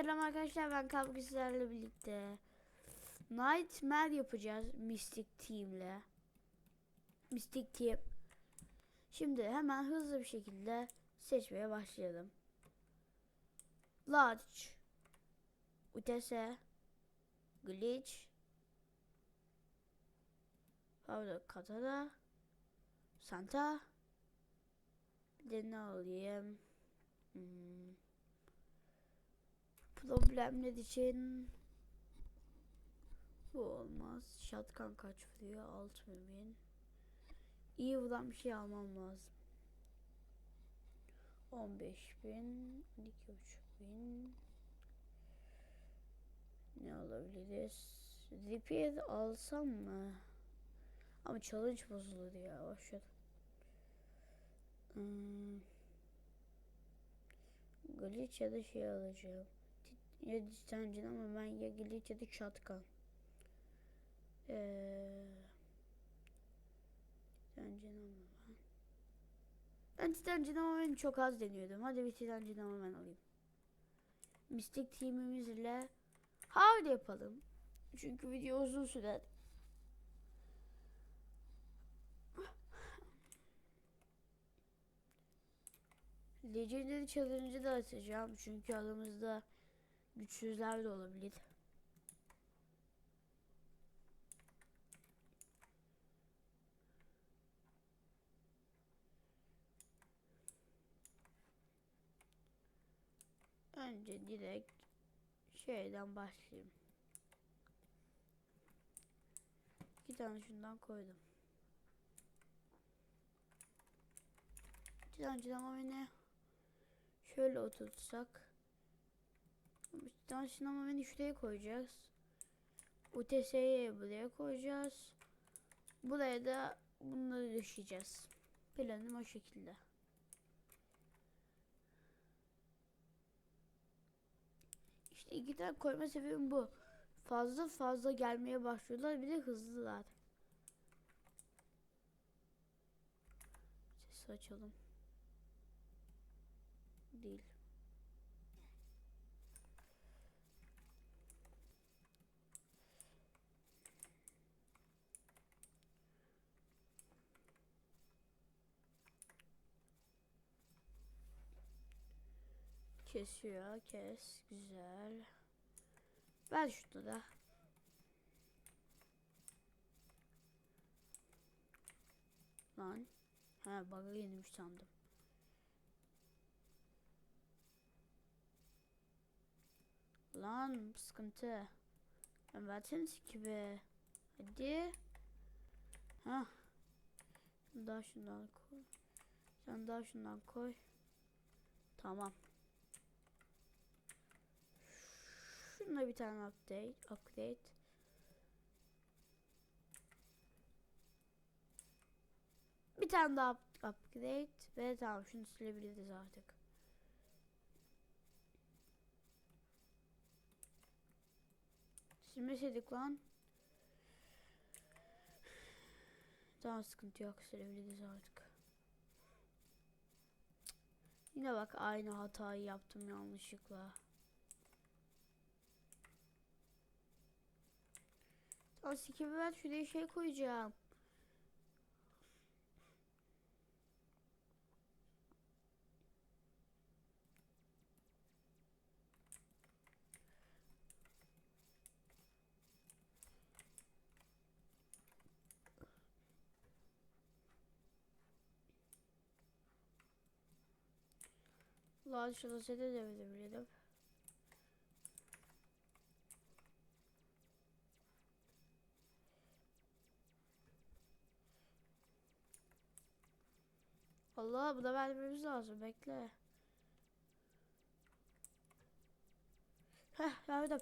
selam arkadaşlar ben Kavga sizlerle birlikte Nightmare yapacağız Mystic Team'le. Mystic Team. Şimdi hemen hızlı bir şekilde seçmeye başlayalım. Large. UTS Glitch. Pardon Katara Santa. Bir de ne alayım hmm. Problemler için bu olmaz. Shotgun kaç vuruyor? 6000. İyi vuran bir şey almam lazım. 15000 12500 Ne alabiliriz? Repair alsam mı? Ama challenge bozulur ya. Boşver. Hmm. Glitch ya da şey alacağım. Ya distancın ama ben ya glitch ya da shotgun. Ee, distancın ama ben. Ben distancın ama ben çok az deniyordum. Hadi bir distancın ama ben alayım. Mystic teamimiz ile hard yapalım. Çünkü video uzun sürer. Legendary Challenge'ı da açacağım çünkü aramızda güçsüzler de olabilir. Önce direkt şeyden başlayayım. İki tane şundan koydum. İki tane ama beni şöyle oturtsak. Ama beni şuraya koyacağız. UTS'yi buraya koyacağız. Buraya da bunları düşeceğiz. Planım o şekilde. İşte iki tane koyma sebebim bu. Fazla fazla gelmeye başlıyorlar bir de hızlılar. Sesi açalım. Değil. Kesiyor. Kes. Güzel. Ver şunu da. Lan. Ha bug'a yenilmiş sandım. Lan sıkıntı. Ben verseniz ki be. Hadi. Ha. Daha şundan koy. Sen daha şundan koy. Tamam. Şuna bir tane update, update. Bir tane daha upgrade ve tamam şunu silebiliriz artık. Silmeseydik lan. Tamam sıkıntı yok silebiliriz artık. Yine bak aynı hatayı yaptım yanlışlıkla. Asikimi ben şuraya şey koyacağım. Lan şurada sede de verebilirim. Allah bu da vermemiz lazım bekle. Heh verdim.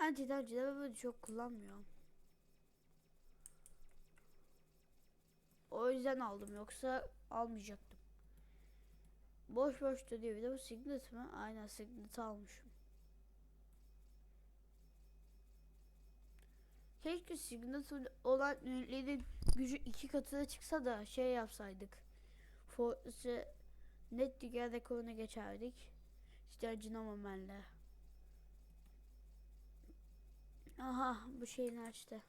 Anti-Dark'ı da böyle çok kullanmıyorum. O yüzden aldım yoksa almayacaktım. Boş boş da diyor bir de bu Signet mi? Aynen Signet'ı almışım. Keşke Signet olan ünitlerin gücü iki katına çıksa da şey yapsaydık. Fortress'ı net dünya rekoruna geçerdik. İşte Acınamaman'la. Aha bu şeyini açtı.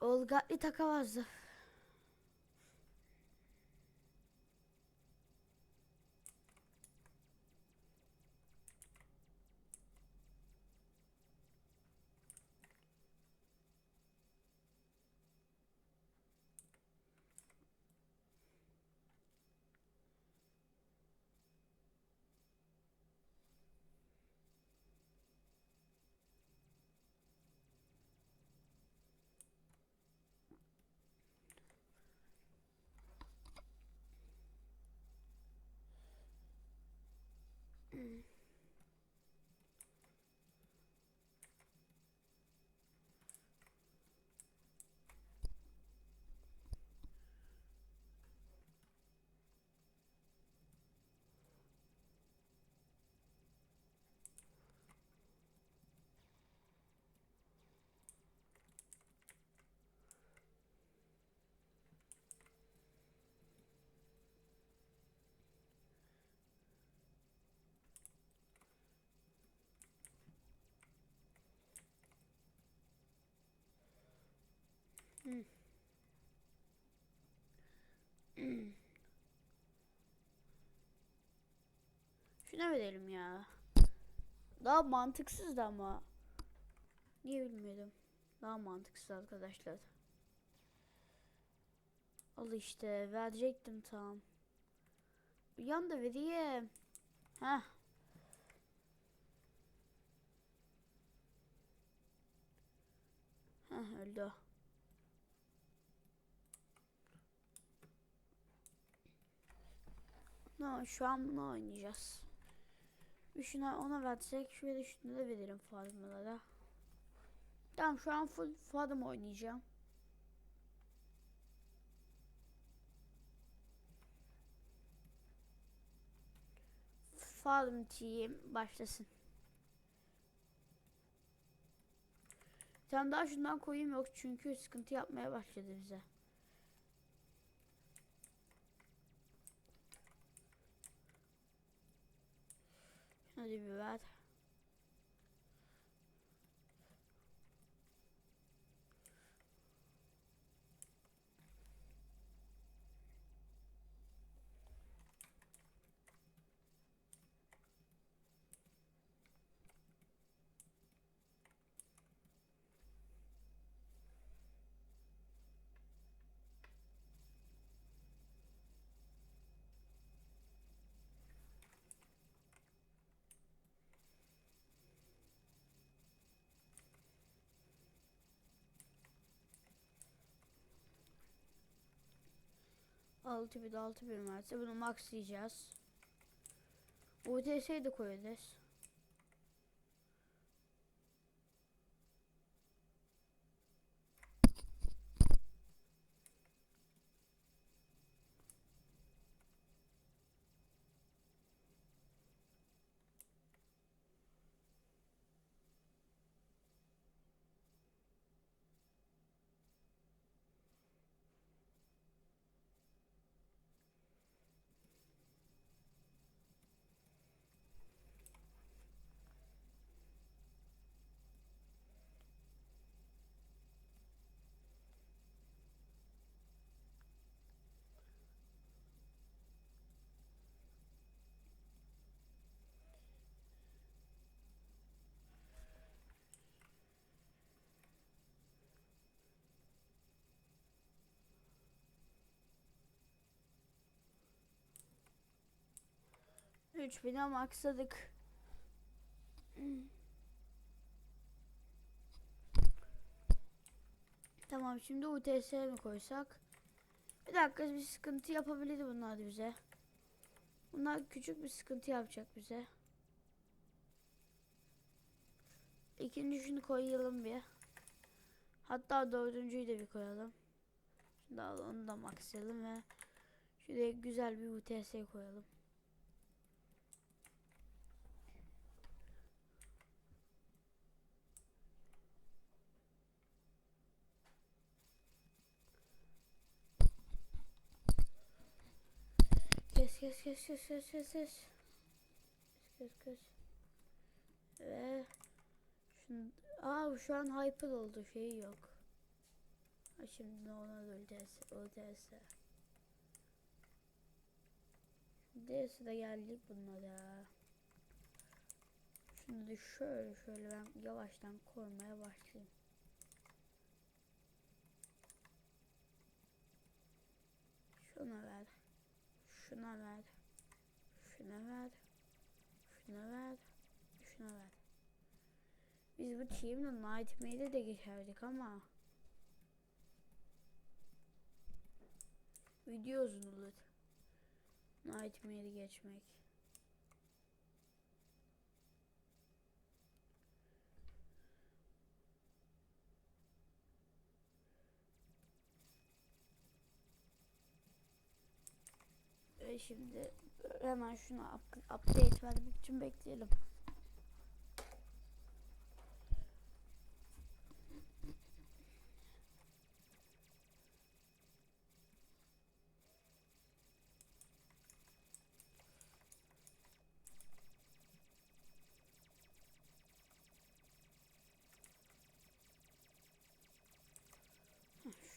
Olgatli takamazdı. Şuna verelim ya. Daha mantıksız da ama. Niye bilmiyorum. Daha mantıksız arkadaşlar. Al işte verecektim tam. Bir yanda vereyim. Heh. Heh öldü. No, şu an bunu oynayacağız. Şuna ona versek şöyle şunu da veririm farmlara. Tamam şu an full farm oynayacağım. Farm team başlasın. Tam daha şundan koyayım yok çünkü sıkıntı yapmaya başladı bize. 리뷰와 6000 6000 verse bunu maxlayacağız. UTS'yi de koyacağız. 3000'e maksadık. Tamam şimdi UTS mi koysak? Bir dakika bir sıkıntı yapabilirdi bunlar bize. Bunlar küçük bir sıkıntı yapacak bize. İkinci şunu koyalım bir. Hatta dördüncüyü de bir koyalım. Şimdi onu da maxlayalım ve şuraya güzel bir UTS koyalım. Kes kes kes kes kes kes kes. Kes. Ve şunu, aa şu an hyper oldu şey yok. Ha şimdi ona öldürse öldürse. Dersi de geldik bunlara. Şunu da şöyle şöyle ben yavaştan koymaya başlayayım. Şuna ver. Şuna ver. Şuna ver. Şuna ver. Şuna ver. Biz bu team'le Nightmare'de de geçerdik ama video uzun olur. Nightmare'i geçmek. Şimdi hemen şunu up- update vermek için bekleyelim.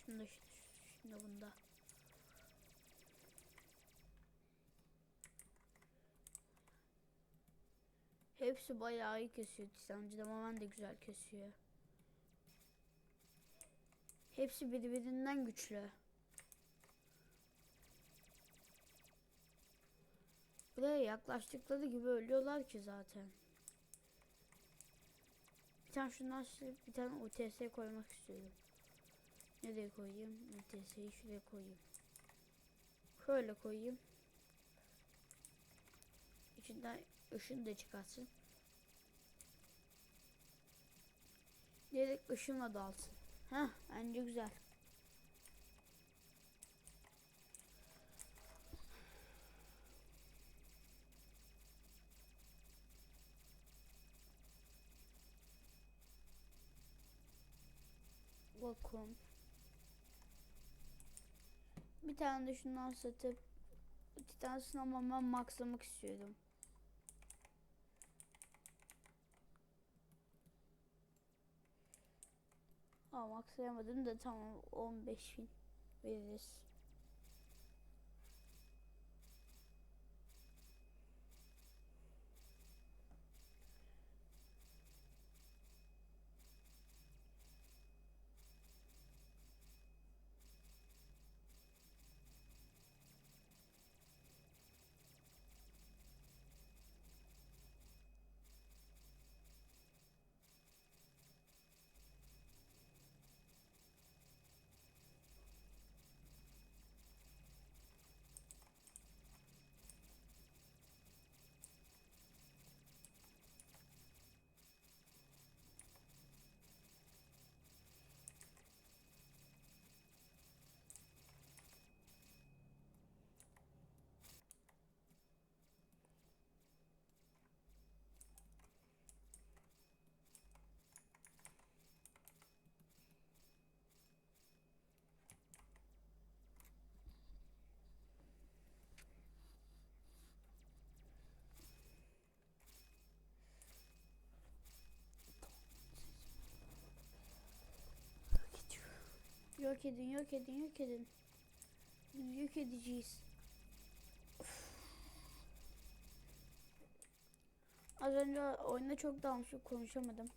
Şunu da şimdi bunda. Hepsi bayağı iyi kesiyor. Tisancı da de güzel kesiyor. Hepsi birbirinden güçlü. Buraya yaklaştıkları gibi ölüyorlar ki zaten. Bir tane şundan silip bir tane OTS koymak istiyorum. Nereye koyayım? OTS'yi şuraya koyayım. Şöyle koyayım. İçinden ışın da çıkartsın. Direkt ışınla dalsın. Heh bence güzel. Bakın. Bir tane de şundan satıp Titans'ın ama ben maxlamak istiyorum. Aa maxlayamadım da tamam 15 bin veririz. Yok edin, yok edin, yok edin. Yok edeceğiz. Of. Az önce oyunda çok dalmışım konuşamadım.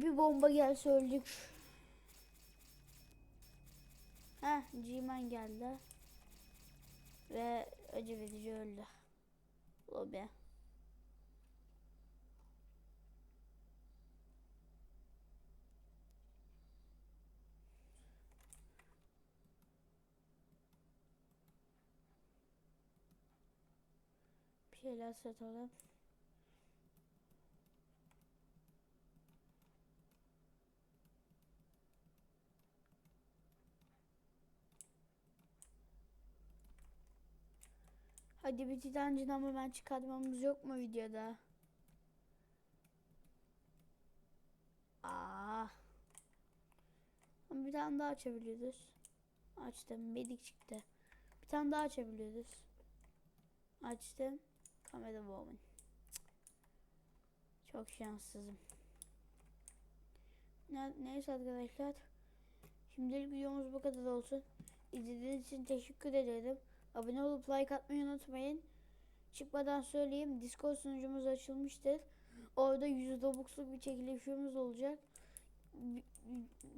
Bir bomba gelse öldük. Heh G-Man geldi. Ve acı verici öldü. Lobi. Bir şeyler satalım. Hadi bir titancın ama ben çıkartmamız yok mu videoda? Ama Bir tane daha açabiliyoruz. Açtım. Medik çıktı. Bir tane daha açabiliyoruz. Açtım. Kamera woman. Çok şanssızım. Ne, neyse arkadaşlar. Şimdilik videomuz bu kadar olsun. İzlediğiniz için teşekkür ederim. Abone olup like atmayı unutmayın. Çıkmadan söyleyeyim. Discord sunucumuz açılmıştır. Orada 100 Robux'luk bir çekilişimiz olacak.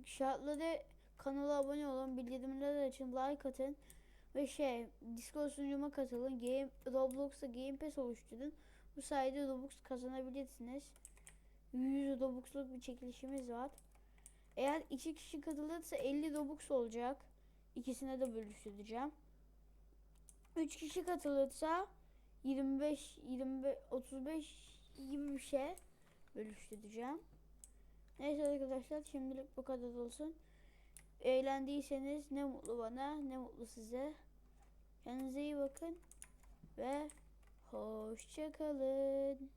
Şartları kanala abone olun. Bildirimleri açın. Like atın. Ve şey Discord sunucuma katılın. Game, Roblox'ta Game Pass oluşturun. Bu sayede Robux kazanabilirsiniz. 100 Robux'luk bir çekilişimiz var. Eğer iki kişi katılırsa 50 Robux olacak. İkisine de bölüştüreceğim. 3 kişi katılırsa 25 25 35 gibi bir şey bölüştüreceğim. Neyse arkadaşlar şimdilik bu kadar olsun. Eğlendiyseniz ne mutlu bana ne mutlu size. Kendinize iyi bakın ve hoşça kalın.